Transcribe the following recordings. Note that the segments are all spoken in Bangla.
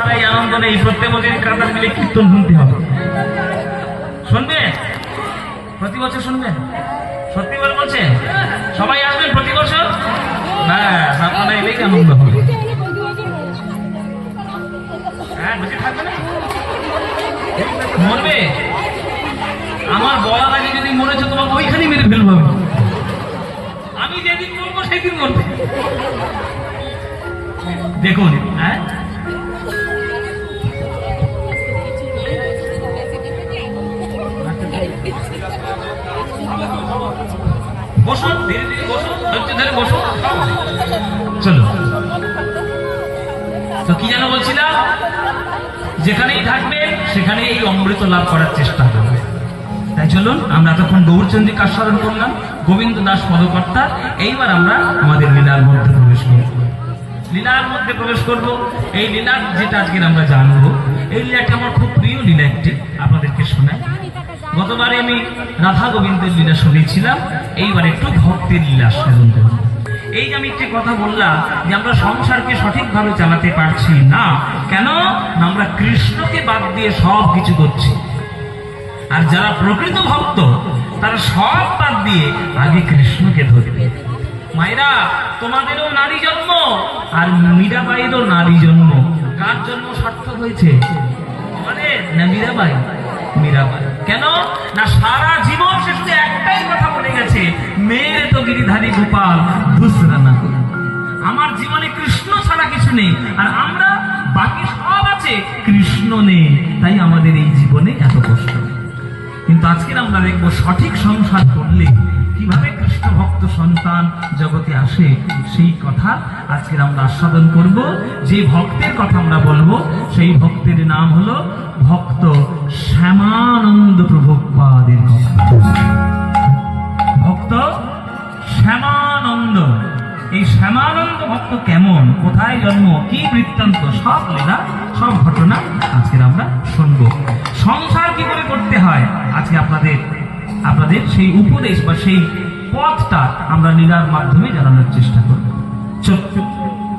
ছাড়া এই আনন্দ নেই বছর কাতার মিলে কীর্তন শুনতে হবে। শুনবে? প্রতি বছর শুনবেন সত্যি করে বলছেন সবাই আসবেন প্রতি বছর? ব্যাস আপনারা এলেই আনন্দ হবে? হ্যাঁ না? মরবে? আমার বলার আগে যদি মরেছে, তোমাকে ওইখানেই মেরে ফেলব। আমি যেদিন মরবো, সেদিন মরবে। দেখুন হ্যাঁ? বসুন ধীরে ধীরে বসুন ধৈর্য ধরে বসুন চলো। তো কি যেন বলছিলাম? যেখানেই থাকবে সেখানে এই অমৃত লাভ করার চেষ্টা করবে তাই চলুন, আমরা তখন গৌরচন্দ্রিকা স্মরণ করলাম, গোবিন্দ দাস পদকর্তা। এইবার আমরা আমাদের লীলার মধ্যে প্রবেশ করব। লীলার মধ্যে প্রবেশ করব। এই লীলার যেটা আজকে আমরা জানব, এই লীলাটি আমার খুব প্রিয় লীলা একটি। আপনাদেরকে শোনাই। গতবারে আমি রাধা গোবিন্দের লীলা শুনেছিলাম, এইবার একটু ভক্তের লীলা করব এই যে আমি একটি কথা বললাম যে আমরা সংসারকে সঠিকভাবে চালাতে পারছি না, কেন? আমরা কৃষ্ণকে বাদ দিয়ে সব কিছু করছি। আর যারা প্রকৃত ভক্ত, তারা সব বাদ দিয়ে আগে কৃষ্ণকে ধরবে। মায়েরা, তোমাদেরও নারী জন্ম, আর মীরাবাইয়েরও নারী জন্ম। কার জন্ম সার্থক হয়েছে? তোমাদের না মীরাবাই মীরাবাই। কেন? না, সারা জীবন শেষে একটাই কথা বলে গেছে মেয়ের তো গিরিধারী গোপাল, দুসরা না আমার জীবনে কৃষ্ণ ছাড়া কিছু নেই, আর আমরা বাকি সব আছে, কৃষ্ণ নেই। তাই আমাদের এই জীবনে এত কষ্ট। কিন্তু আজকের আমরা দেখব সঠিক সংসার করলে কীভাবে কৃষ্ণ ভক্ত সন্তান জগতে আসে সেই কথা আজকের আমরা আস্বাদন করব। যে ভক্তের কথা আমরা বলব, সেই ভক্তের নাম হলো ভক্ত শ্যামানন্দ প্রভুপাদের কথা। ভক্ত শ্যামানন্দ। এই শ্যামানন্দ ভক্ত কেমন? কোথায় জন্ম? কি বৃত্তান্ত? সব লীলা সব ঘটনা আজকের আমরা শুনব। সংসার কি করে করতে হয়? আজকে আপনাদের আপনাদের সেই উপদেশ বা সেই পথটা আমরা লীলার মাধ্যমে জানানোর চেষ্টা করব।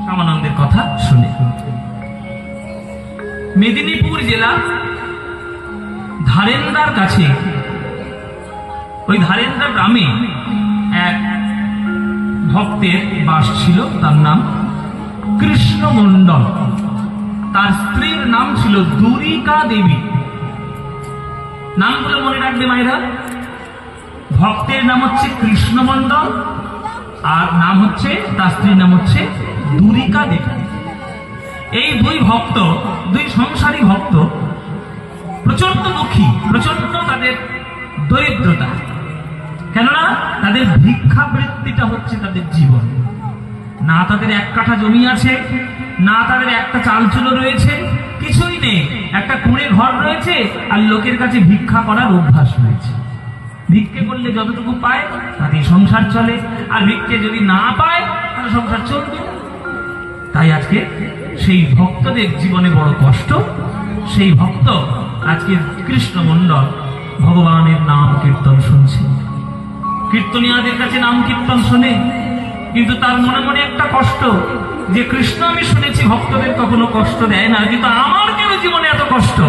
শ্যামানন্দের কথা শুনে। মেদিনীপুর জেলা ধারেন্দার কাছে, ওই ধারেন্দ্র গ্রামে এক ভক্তের বাস ছিল, তার নাম কৃষ্ণ মণ্ডল। তার স্ত্রীর নাম ছিল দুরিকা দেবী। নামগুলো মনে রাখবে মায়েরা? ভক্তের নাম হচ্ছে কৃষ্ণ মণ্ডল আর নাম হচ্ছে, তার স্ত্রীর নাম হচ্ছে দুরিকা দেবী। এই দুই ভক্ত, দুই সংসারী ভক্ত প্রচণ্ড দুঃখী প্রচণ্ড তাদের দরিদ্রতা। কেননা তাদের ভিক্ষাবৃত্তিটা হচ্ছে তাদের জীবন। না তাদের এক কাঠা জমি আছে, না তাদের একটা চাল চুলো রয়েছে, কিছুই নেই। একটা কুঁড়ে ঘর রয়েছে, আর লোকের কাছে ভিক্ষা করার অভ্যাস রয়েছে। ভিক্ষে করলে যতটুকু পায়, তাতে সংসার চলে। আর ভিক্ষে যদি না পায়, তাহলে সংসার চলবে। তাই আজকে সেই ভক্তদের জীবনে বড় কষ্ট। সেই ভক্ত আজকে কৃষ্ণ মণ্ডল ভগবানের নাম কীর্তন শুনছে। কীর্তনিয়াদের কাছে নাম কীর্তন শোনে। কিন্তু তার মনে মনে একটা কষ্ট যে কৃষ্ণ আমি শুনেছি, ভক্তদের কখনো কষ্ট দেয় না। কিন্তু আমার কেন জীবনে এত কষ্ট?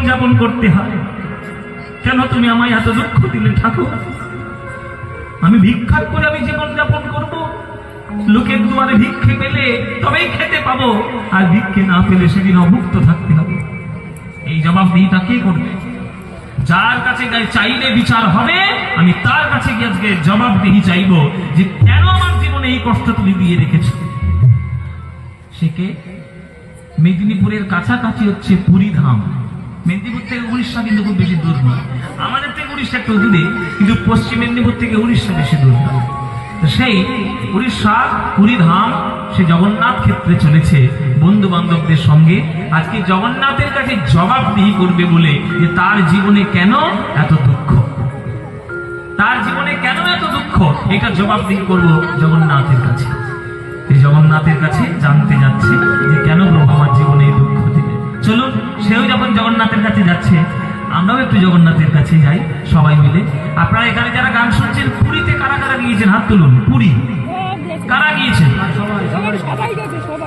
করে জীবন যাপন করতে হয়। কেন তুমি আমায় এত দুঃখ দিলে ঠাকুর? আমি ভিক্ষা করে আমি জীবন যাপন করব। লোকের দুয়ারে ভিক্ষে পেলে তবেই খেতে পাবো। আর ভিক্ষে না পেলে সেদিন অভুক্ত থাকতে হবে। এই জবাব দিইটা কে করবে? যার কাছে চাইলে বিচার হবে, আমি তার কাছে গিয়ে আজকে জবাবদিহি চাইব যে কেন আমার জীবনে এই কষ্ট তুমি দিয়ে রেখেছো? সে কে? মেদিনীপুরের কাছাকাছি হচ্ছে পুরীধাম। মেদিনীপুর থেকে উড়িষ্যা কিন্তু খুব বেশি দূর নয়। আমাদের থেকে উড়িষ্যা একটু দূরে, কিন্তু পশ্চিম মেদিনীপুর থেকে উড়িষ্যা বেশি দূর নয়। সেই উড়িষ্যা, পুরীধাম, সে জগন্নাথ ক্ষেত্রে চলেছে বন্ধু বান্ধবদের সঙ্গে। আজকে জগন্নাথের কাছে জবাবদিহি করবে বলে যে তার জীবনে কেন এত দুঃখ? তার জীবনে কেন এত দুঃখ? এটা জবাবদিহি করব জগন্নাথের কাছে। জগন্নাথের কাছে আমরাও একটু জগন্নাথের কাছে যাই, সবাই মিলে। আপনারা এখানে যারা গান শুনছেন, পুরীতে কারা কারা গিয়েছেন? হাত তুলুন, পুরী। কারা গিয়েছেন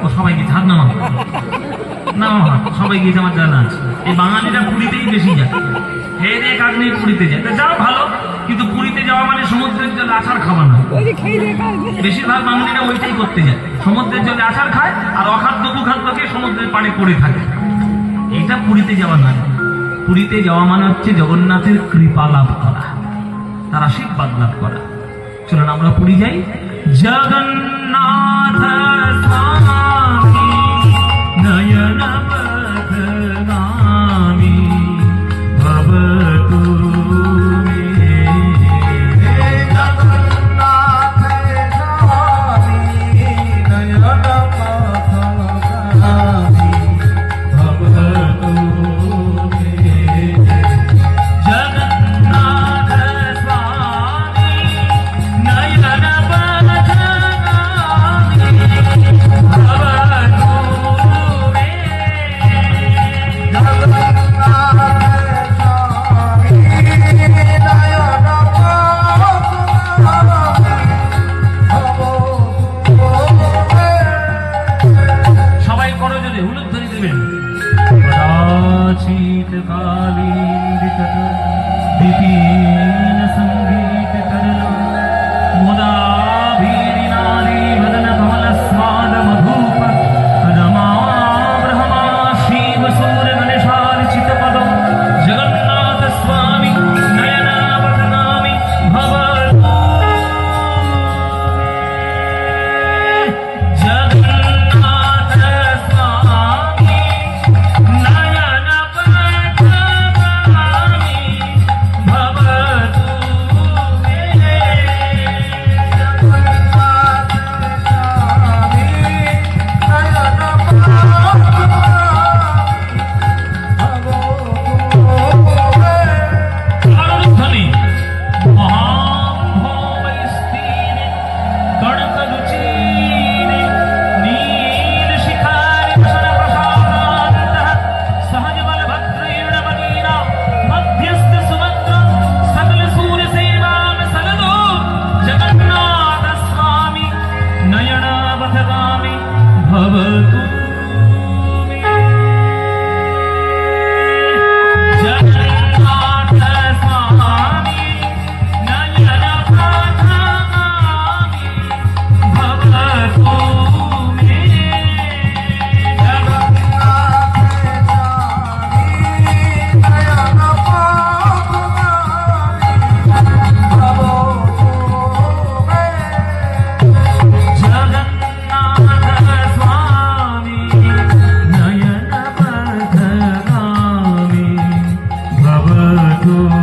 ও, সবাই গিয়েছে। হাত নামা হাত। সবাই গিয়েছে, আমার জানা আছে। এই বাঙালিরা পুরীতেই বেশি যায়। হে রে, কাকনি পুরীতে যায়। তা যাও, ভালো। কিন্তু পুরীতে যাওয়া মানে সমুদ্রের জলে আছাড় খাওয়া না। কাজ বেশিরভাগ বাঙালিরা ওইটাই করতে যায়। সমুদ্রের জলে আছাড় খায় আর অখাদ্য কুখাদ্য খেয়ে সমুদ্রের পাড়ে পড়ে থাকে। এটা পুরীতে যাওয়া নয়। পুরীতে যাওয়া মানে হচ্ছে জগন্নাথের কৃপা লাভ করা। তার আশীর্বাদ লাভ করা। চলুন আমরা পুরী যাই। Jagannath Thank you.